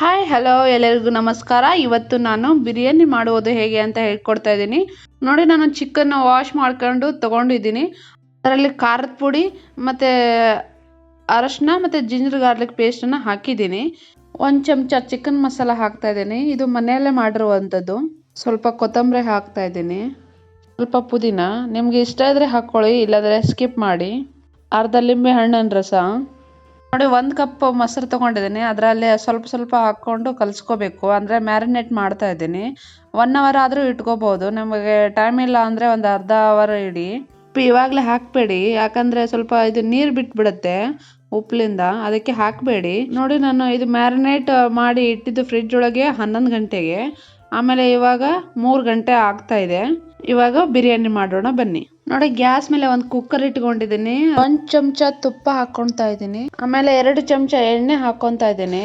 Hi hello ಎಲ್ಲರಿಗೂ ನಮಸ್ಕಾರ. ಇವತ್ತು ನಾನು ಬಿರಿಯಾನಿ ಮಾಡುವುದು ಹೇಗೆ ಅಂತ ಹೇಳ್ಕೊಡ್ತಾ ಇದ್ದೀನಿ. ನೋಡಿ, ನಾನು ಚಿಕನ್ ವಾಶ್ ಮಾಡ್ಕೊಂಡು ತಗೊಂಡಿದ್ದೀನಿ. ಅದರಲ್ಲಿ ಖಾರದ ಪುಡಿ ಮತ್ತು ಅರಶಿನ ಮತ್ತು ಜಿಂಜರ್ ಗಾರ್ಲಿಕ್ ಪೇಸ್ಟನ್ನು ಹಾಕಿದ್ದೀನಿ. ಒಂದು ಚಮಚ ಚಿಕನ್ ಮಸಾಲ ಹಾಕ್ತಾ ಇದ್ದೀನಿ. ಇದು ಮನೆಯಲ್ಲೇ ಮಾಡಿರುವಂಥದ್ದು. ಸ್ವಲ್ಪ ಕೊತ್ತಂಬರಿ ಹಾಕ್ತಾ ಇದ್ದೀನಿ. ಸ್ವಲ್ಪ ಪುದೀನ. ನಿಮಗೆ ಇಷ್ಟ ಇದ್ದರೆ ಹಾಕ್ಕೊಳ್ಳಿ, ಇಲ್ಲಾಂದರೆ ಸ್ಕಿಪ್ ಮಾಡಿ. ಅರ್ಧ ಲಿಂಬೆ ಹಣ್ಣಿನ ರಸ. ನೋಡಿ, ಒಂದು ಕಪ್ ಮೊಸರು ತಗೊಂಡಿದ್ದೀನಿ. ಅದರಲ್ಲಿ ಸ್ವಲ್ಪ ಸ್ವಲ್ಪ ಹಾಕ್ಕೊಂಡು ಕಲಿಸ್ಕೋಬೇಕು. ಅಂದರೆ ಮ್ಯಾರಿನೇಟ್ ಮಾಡ್ತಾ ಇದ್ದೀನಿ. ಒನ್ ಅವರ್ ಆದರೂ ಇಟ್ಕೋಬೋದು. ನಮಗೆ ಟೈಮ್ ಇಲ್ಲ ಅಂದರೆ ಒಂದು ಅರ್ಧ ಅವರ್ ಇಡಿ. ಇವಾಗಲೇ ಹಾಕಬೇಡಿ. ಯಾಕಂದರೆ ಸ್ವಲ್ಪ ಇದು ನೀರು ಬಿಟ್ಬಿಡುತ್ತೆ ಉಪ್ಪಿನಿಂದ ಅದಕ್ಕೆ ಹಾಕಬೇಡಿ. ನೋಡಿ, ನಾನು ಇದು ಮ್ಯಾರಿನೇಟ್ ಮಾಡಿ ಇಟ್ಟಿದ್ದು ಫ್ರಿಡ್ಜ್ ಒಳಗೆ ಹನ್ನೊಂದು ಗಂಟೆಗೆ. ಆಮೇಲೆ ಇವಾಗ ಮೂರು ಗಂಟೆ ಆಗ್ತಾ ಇದೆ. ಇವಾಗ ಬಿರಿಯಾನಿ ಮಾಡೋಣ ಬನ್ನಿ. ನೋಡಿ, ಗ್ಯಾಸ್ ಮೇಲೆ ಒಂದು ಕುಕ್ಕರ್ ಇಟ್ಕೊಂಡಿದ್ದೀನಿ. ಒಂದ್ ಚಮಚ ತುಪ್ಪ ಹಾಕೊಳ್ತಾ ಇದ್ದೀನಿ. ಆಮೇಲೆ ಎರಡು ಚಮಚ ಎಣ್ಣೆ ಹಾಕೊಂತಾ ಇದ್ದೀನಿ.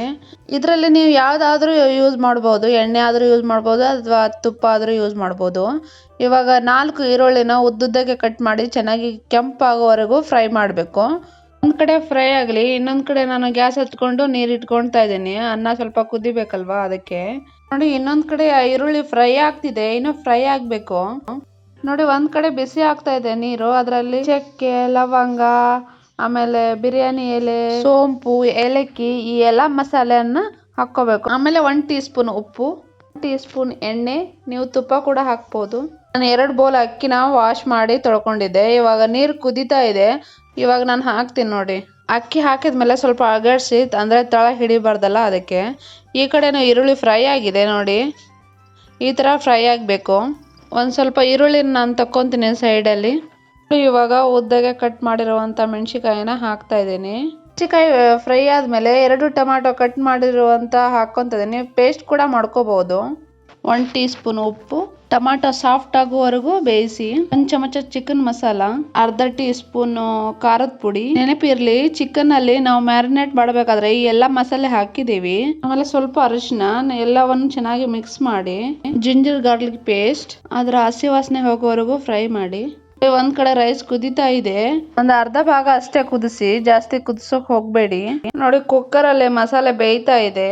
ಇದರಲ್ಲಿ ನೀವು ಯಾವ್ದಾದ್ರೂ ಯೂಸ್ ಮಾಡಬಹುದು ಎಣ್ಣೆ ಆದ್ರೂ ಯೂಸ್ ಮಾಡಬಹುದು ಅಥವಾ ತುಪ್ಪ ಆದ್ರೂ ಯೂಸ್ ಮಾಡಬಹುದು ಇವಾಗ ನಾಲ್ಕು ಈರುಳ್ಳಿನ ಉದ್ದುದ್ದಕ್ಕೆ ಕಟ್ ಮಾಡಿ ಚೆನ್ನಾಗಿ ಕೆಂಪಾಗೋವರೆಗೂ ಫ್ರೈ ಮಾಡಬೇಕು. ಒಂದ್ ಕಡೆ ಫ್ರೈ ಆಗಲಿ, ಇನ್ನೊಂದ್ ಕಡೆ ನಾನು ಗ್ಯಾಸ್ ಹಚ್ಕೊಂಡು ನೀರು ಇಟ್ಕೊಳ್ತಾ ಇದ್ದೀನಿ. ಅನ್ನ ಸ್ವಲ್ಪ ಕುದಿಬೇಕಲ್ವಾ ಅದಕ್ಕೆ. ನೋಡಿ, ಇನ್ನೊಂದ್ ಕಡೆ ಈರುಳ್ಳಿ ಫ್ರೈ ಆಗ್ತಿದೆ. ಇನ್ನು ಫ್ರೈ ಆಗ್ಬೇಕು. ನೋಡಿ, ಒಂದ್ ಕಡೆ ಬಿಸಿ ಆಗ್ತಾ ಇದೆ ನೀರು. ಅದರಲ್ಲಿ ಚಕ್ಕೆ, ಲವಂಗ, ಆಮೇಲೆ ಬಿರಿಯಾನಿ ಎಲೆ, ಸೋಂಪು, ಏಲಕ್ಕಿ, ಈ ಎಲ್ಲ ಮಸಾಲೆಯನ್ನ ಹಾಕೋಬೇಕು ಆಮೇಲೆ ಒನ್ ಟೀ ಸ್ಪೂನ್ ಉಪ್ಪು ಟೀ ಸ್ಪೂನ್ ಎಣ್ಣೆ. ನೀವು ತುಪ್ಪ ಕೂಡ ಹಾಕ್ಬೋದು. ನಾನು ಎರಡು ಬೌಲ್ ಅಕ್ಕಿನ ವಾಶ್ ಮಾಡಿ ತೊಳ್ಕೊಂಡಿದ್ದೆ. ಇವಾಗ ನೀರು ಕುದೀತಾ ಇದೆ. ಇವಾಗ ನಾನು ಹಾಕ್ತೀನಿ ನೋಡಿ. ಅಕ್ಕಿ ಹಾಕಿದ್ಮೇಲೆ ಸ್ವಲ್ಪ ಅಗಡ್ಸಿ ಅಂದರೆ ತಳ ಹಿಡಿಬಾರ್ದಲ್ಲ ಅದಕ್ಕೆ. ಈ ಕಡೆನೂ ಈರುಳ್ಳಿ ಫ್ರೈ ಆಗಿದೆ ನೋಡಿ. ಈ ಥರ ಫ್ರೈ ಆಗಬೇಕು. ಒಂದು ಸ್ವಲ್ಪ ಈರುಳ್ಳಿನ ನಾನು ತಕ್ಕೊತೀನಿ ಸೈಡಲ್ಲಿ. ಇವಾಗ ಉದ್ದಗೆ ಕಟ್ ಮಾಡಿರುವಂಥ ಮೆಣಸಿಕಾಯಿನ ಹಾಕ್ತಾ ಇದ್ದೀನಿ. ಮೆಣಸಿಕಾಯಿ ಫ್ರೈ ಆದಮೇಲೆ ಎರಡು ಟೊಮ್ಯಾಟೊ ಕಟ್ ಮಾಡಿರುವಂಥ ಹಾಕ್ಕೊತಿದ್ದೀನಿ. ಪೇಸ್ಟ್ ಕೂಡ ಮಾಡ್ಕೋಬಹುದು ಒನ್ ಟೀ ಸ್ಪೂನ್ ಉಪ್ಪು, ಟೊಮಾಟೊ ಸಾಫ್ಟ್ ಆಗುವವರೆಗೂ ಬೇಯಿಸಿ ಒಂದು ಚಮಚ ಚಿಕನ್ ಮಸಾಲ, ಅರ್ಧ ಟೀ ಸ್ಪೂನ್ ಖಾರದ ಪುಡಿ, ನೆನಪಿರ್ಲಿ ಚಿಕನ್ ಅಲ್ಲಿ ನಾವು ಮ್ಯಾರಿನೇಟ್ ಮಾಡಬೇಕಾದ್ರೆ ಈ ಎಲ್ಲಾ ಮಸಾಲೆ ಹಾಕಿದೀವಿ ಆಮೇಲೆ ಸ್ವಲ್ಪ ಅರಿಶಿನ, ಎಲ್ಲವನ್ನು ಚೆನ್ನಾಗಿ ಮಿಕ್ಸ್ ಮಾಡಿ ಜಿಂಜರ್ ಗಾರ್ಲಿಕ್ ಪೇಸ್ಟ್ ಅದರ ಹಸಿ ವಾಸನೆ ಹೋಗುವವರೆಗೂ ಫ್ರೈ ಮಾಡಿ. ಒಂದ್ ಕಡೆ ರೈಸ್ ಕುದಿತಾ ಇದೆ. ಒಂದ್ ಅರ್ಧ ಭಾಗ ಅಷ್ಟೇ ಕುದಿಸಿ, ಜಾಸ್ತಿ ಕುದಿಸೋಕ್ ಹೋಗ್ಬೇಡಿ. ನೋಡಿ ಕುಕ್ಕರ್ ಅಲ್ಲಿ ಮಸಾಲೆ ಬೇಯ್ತಾ ಇದೆ.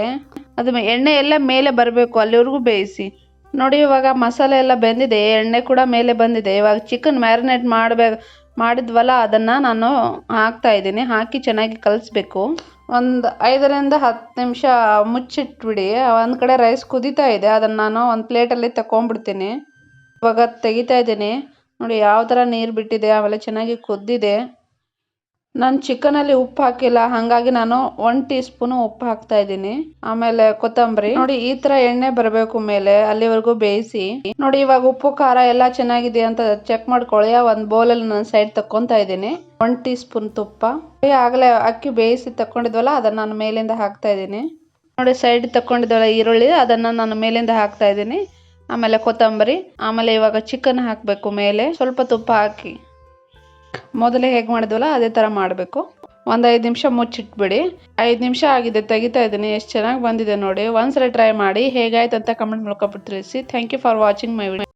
ಅದು ಎಣ್ಣೆ ಎಲ್ಲ ಮೇಲೆ ಬರಬೇಕು, ಅಲ್ಲಿವರೆಗೂ ಬೇಯಿಸಿ. ನೋಡಿ, ಇವಾಗ ಮಸಾಲೆ ಎಲ್ಲ ಬೆಂದಿದೆ ಎಣ್ಣೆ ಕೂಡ ಮೇಲೆ ಬಂದಿದೆ. ಇವಾಗ ಚಿಕನ್ ಮ್ಯಾರಿನೇಟ್ ಮಾಡಬೇಕು ಮಾಡಿದ್ವಲ್ಲ, ಅದನ್ನು ನಾನು ಹಾಕ್ತಾ ಇದ್ದೀನಿ. ಹಾಕಿ ಚೆನ್ನಾಗಿ ಕಲಿಸ್ಬೇಕು. ಒಂದು ಐದರಿಂದ ಹತ್ತು ನಿಮಿಷ ಮುಚ್ಚಿಟ್ಬಿಡಿ. ಒಂದು ಕಡೆ ರೈಸ್ ಕುದೀತಾ ಇದೆ, ಅದನ್ನು ನಾನು ಒಂದು ಪ್ಲೇಟಲ್ಲಿ ತಗೊಂಡ್ಬಿಡ್ತೀನಿ ಇವಾಗ ತೆಗಿತಾ ಇದ್ದೀನಿ. ನೋಡಿ ಯಾವ ಥರ ನೀರು ಬಿಟ್ಟಿದೆ ಆಮೇಲೆ ಚೆನ್ನಾಗಿ ಕುದ್ದಿದೆ. ನಾನು ಚಿಕನಲ್ಲಿ ಉಪ್ಪು ಹಾಕಿಲ್ಲ, ಹಾಗಾಗಿ ನಾನು ಒನ್ ಟೀ ಸ್ಪೂನು ಉಪ್ಪು ಹಾಕ್ತಾ ಇದ್ದೀನಿ. ಆಮೇಲೆ ಕೊತ್ತಂಬರಿ. ನೋಡಿ, ಈ ತರ ಎಣ್ಣೆ ಬರಬೇಕು ಮೇಲೆ, ಅಲ್ಲಿವರೆಗೂ ಬೇಯಿಸಿ. ನೋಡಿ, ಇವಾಗ ಉಪ್ಪು, ಖಾರ ಎಲ್ಲ ಚೆನ್ನಾಗಿದೆ ಅಂತ ಚೆಕ್ ಮಾಡ್ಕೊಳ್ಳಿ. ಒಂದು ಬೌಲಲ್ಲಿ ನಾನು ಸೈಡ್ ತಕ್ಕೊಂತ ಇದ್ದೀನಿ. ಒನ್ ಟೀ ಸ್ಪೂನ್ ತುಪ್ಪ ಆಗಲೇ ಅಕ್ಕಿ ಬೇಯಿಸಿ ತಕೊಂಡಿದ್ವಲ್ಲ ಅದನ್ನ ನಾನು ಮೇಲಿಂದ ಹಾಕ್ತಾ ಇದ್ದೀನಿ. ನೋಡಿ ಸೈಡ್ ತಕೊಂಡಿದ್ವಲ್ಲ ಈರುಳ್ಳಿ, ಅದನ್ನ ನಾನು ಮೇಲಿಂದ ಹಾಕ್ತಾ ಇದ್ದೀನಿ. ಆಮೇಲೆ ಕೊತ್ತಂಬರಿ. ಆಮೇಲೆ ಇವಾಗ ಚಿಕನ್ ಹಾಕಬೇಕು ಮೇಲೆ. ಸ್ವಲ್ಪ ತುಪ್ಪ ಹಾಕಿ. ಮೊದಲೇ ಹೇಗೆ ಮಾಡಿದ್ವಲ್ಲ, ಅದೇ ಥರ ಮಾಡಬೇಕು. ಒಂದು ಐದು ನಿಮಿಷ ಮುಚ್ಚಿಟ್ಬಿಡಿ. ಐದು ನಿಮಿಷ ಆಗಿದೆ, ತೆಗಿತಾ ಇದ್ದೀನಿ, ಎಷ್ಟು ಚೆನ್ನಾಗಿ ಬಂದಿದೆ ನೋಡಿ. ಒಂದ್ಸಲ ಟ್ರೈ ಮಾಡಿ ಹೇಗಾಯ್ತು ಅಂತ ಕಮೆಂಟ್ ಮೂಲಕ ತಿಳಿಸಿ thank you for watching my video